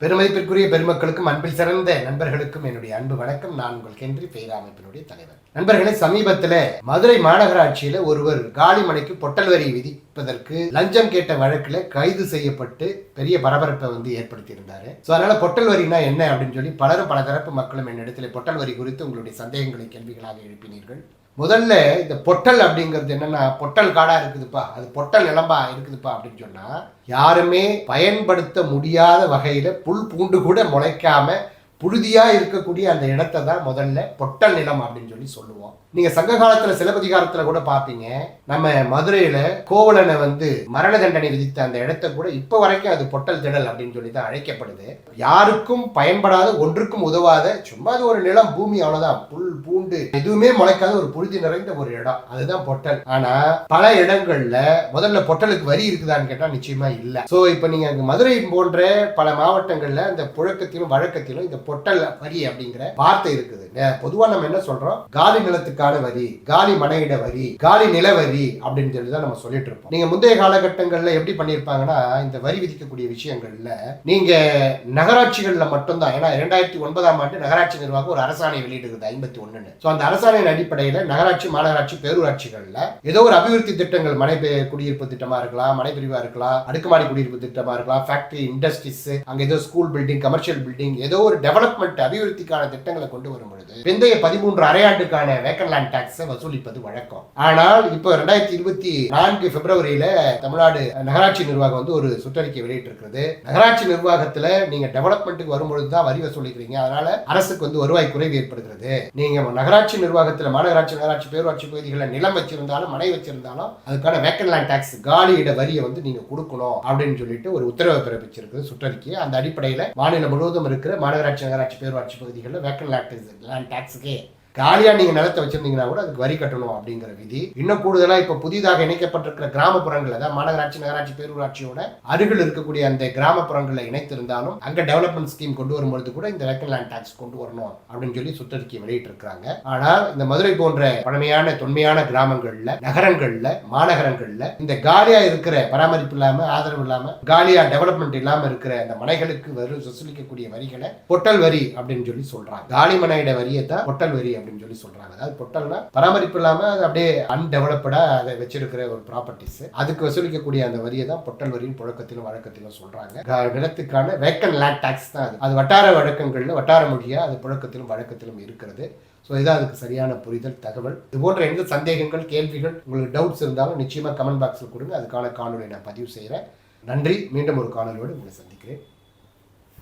பெருமதிப்பிற்குரிய பெருமக்களுக்கும் அன்பில் சிறந்த நண்பர்களுக்கும் என்னுடைய அன்பு வணக்கம். நான் உங்கள் கென்றி பேராமைப்பினுடைய தலைவர். நண்பர்களே சமீபத்தில் மதுரை மாநகராட்சியில ஒருவர் காலிமனைக்கு பொட்டல் வரி விதிப்பதற்கு லஞ்சம் கேட்ட வழக்கில் கைது செய்யப்பட்டு பெரிய பரபரப்பை வந்து ஏற்படுத்தி இருந்தாரு ஸோ அதனால பொட்டல் வரினா என்ன அப்படின்னு சொல்லி பலரும் பல தரப்பு மக்களும் என்னிடத்தில் பொட்டல் வரி குறித்து உங்களுடைய சந்தேகங்களை கேள்விகளாக எழுப்பினீர்கள். முதல்ல இந்த பொட்டல் அப்படிங்கிறது என்னன்னா பொட்டல் காடா இருக்குதுப்பா அது பொட்டல் நிலம்பா இருக்குதுப்பா அப்படின்னு சொன்னா யாருமே பயன்படுத்த முடியாத வகையில புல் பூண்டு கூட முளைக்காம புழுதியாக இருக்கக்கூடிய அந்த இடத்தை தான் முதல்ல பொட்டல் நிலம் அப்படின்னு சொல்லி சொல்லுவோம். நீங்க சங்க காலத்துல சிலப்பதிகாரத்துல கூட பாப்பீங்க நம்ம மதுரையில கோவலனை வந்து மரண தண்டனை விதித்த அந்த இடத்த கூட இப்ப வரைக்கும் அது பொட்டல் திடல் அப்படின்னு சொல்லி தான் அழைக்கப்படுது. யாருக்கும் பயன்படாத ஒன்றுக்கும் உதவாத சும்மா அது ஒரு நிலம் பூமி அவ்வளவுதான். புல் பூண்டு எதுவுமே முளைக்காத ஒரு புழுதி நிறைந்த ஒரு இடம். அதுதான் பொட்டல். ஆனா பல இடங்கள்ல முதல்ல பொட்டலுக்கு வரி இருக்குதான்னு கேட்டா நிச்சயமா இல்ல. சோ இப்ப நீங்க மதுரை போன்ற பல மாவட்டங்கள்ல அந்த புழக்கத்திலும் வழக்கத்திலும் இந்த பொட்டல் வரி அப்படிங்கிற வார்த்தை இருக்குது பொதுவா நம்ம என்ன சொல்றோம்? காலி நிலத்துக்கான வரி காலி மனையிட வரி காலி நில வரி அப்படின்னு சொல்லி தான் நம்ம சொல்லிட்டு இருப்போம். நீங்க முந்தைய காலகட்டங்கள்ல எப்படி பண்ணியிருப்பாங்கன்னா இந்த வரி விதிக்கக்கூடிய விஷயங்கள்ல நீங்க நகராட்சிகள்ல மட்டும்தான் ஏன்னா இரண்டாயிரத்தி ஒன்பதாம் ஆண்டு நகராட்சி நிர்வாகம் ஒரு அரசாணை வெளியிடுகிறது ஐம்பத்தி ஒண்ணுன்னு. ஸோ அந்த அரசாணையின் அடிப்படையில நகராட்சி மாநகராட்சி பேரூராட்சிகள்ல ஏதோ ஒரு அபிவிருத்தி திட்டங்கள் மனை பெ- குடியிருப்பு திட்டமா இருக்கலாம் மனை பிரிவா இருக்கலாம் அடுக்குமாடி குடியிருப்பு திட்டமா இருக்கலாம் ஃபேக்டரி இண்டஸ்ட்ரீஸ் அங்க ஏதோ ஸ்கூல் பில்டிங் கமர்ஷியல் பில்டிங் ஏதோ ஒரு டெவலப்மெண்ட் அபிவிருத்திக்கான திட்டங்களை கொண்டு வரும் பொழுது பிந்தைய பதிமூன்று அரையாண்டுக்கான வேக்கன் லேண்ட் டாக்ஸ் வசூலிப்பது வழக்கம். ஆனால் இப்போ ரெண்டாயிரத்தி இருபத்தி நான்கு பிப்ரவரியில தமிழ்நாடு நகராட்சி நிர்வாகம் வந்து ஒரு சுற்றறிக்கை வெளியிட்டிருக்கிறது. நகராட்சி நிர்வாகத்துல நீங்க டெவலப்மெண்ட்டுக்கு வரும்பொழுது தான் வரி வசூலிக்கிறீங்க. அதனால அரசுக்கு வந்து வருவாய் குறைவு ஏற்படுகிறது. நீங்க நகராட்சி நிர்வாகத்துல மாநகராட்சி நகராட்சி பேரூராட்சி பகுதிகளில் நிலம் வச்சிருந்தாலும் மனை வச்சிருந்தாலும் அதுக்கான வேக்கன் லேண்ட் டாக்ஸ் காலியிட வரியை வந்து நீங்க கொடுக்கணும் அப்படின்னு சொல்லிட்டு ஒரு உத்தரவை பிறப்பிச்சிருக்கு சுற்றறிக்கை அந்த அடிப்படையில் மாநிலம் முழுவதும் இருக்கிற மாநகராட்சி நகராட்சி பேரூராட்சி பகுதிகளில் வேக்கல் லேண்ட் லேண்ட் டாக்ஸுக்கே காலியா நீங்கள் நிலத்தை வச்சிருந்தீங்கன்னா கூட அதுக்கு வரி கட்டணும் அப்படிங்கிற விதி. இன்னும் கூடுதலாக இப்போ புதிதாக இணைக்கப்பட்டிருக்கிற கிராமப்புறங்கள் அதாவது மாநகராட்சி நகராட்சி பேரூராட்சியோட அருகில் இருக்கக்கூடிய அந்த கிராமப்புறங்களை இணைத்திருந்தாலும் அங்கே டெவலப்மெண்ட் ஸ்கீம் கொண்டு வரும்பொழுது கூட இந்த வேக்கன் லேண்ட் டாக்ஸ் கொண்டு வரணும் அப்படின்னு சொல்லி சுற்றறிக்கை வெளியிட்டிருக்காங்க ஆனால் இந்த மதுரை போன்ற பழமையான தொன்மையான கிராமங்கள்ல நகரங்கள்ல மாநகரங்கள்ல இந்த காலியா இருக்கிற பராமரிப்பு இல்லாம ஆதரவு இல்லாம காலியா டெவலப்மெண்ட் இல்லாம இருக்கிற அந்த மனைகளுக்கு வரும் வசூலிக்கக்கூடிய வரிகளை பொட்டல் வரி அப்படின்னு சொல்லி சொல்றாங்க. காலி மனையிட வரியை தான் பொட்டல் வரி அப்படின்னு சொல்லி சொல்றாங்க. அதாவது பொட்டல்னா பராமரிப்பு இல்லாம அப்படியே அன்டெவலப்டா அதை வச்சிருக்கிற ஒரு ப்ராப்பர்ட்டிஸ் அதுக்கு வசூலிக்கக்கூடிய அந்த வரியை தான் பொட்டல் வரியின் புழக்கத்திலும் வழக்கத்திலும் சொல்றாங்க. நிலத்துக்கான வேக்கன் லேண்ட் டாக்ஸ் தான் அது. அது வட்டார வழக்கங்கள்ல வட்டார மொழியா அது புழக்கத்திலும் வழக்கத்திலும் இருக்கிறது ஸோ இதான் அதுக்கு சரியான புரிதல் தகவல். இது போன்ற எந்த சந்தேகங்கள் கேள்விகள் உங்களுக்கு டவுட்ஸ் இருந்தாலும் நிச்சயமாக கமெண்ட் பாக்ஸில் கொடுங்க. அதுக்கான காணொலியை நான் பதிவு செய்கிறேன் நன்றி. மீண்டும் ஒரு காணொலியோடு உங்களை சந்திக்கிறேன்.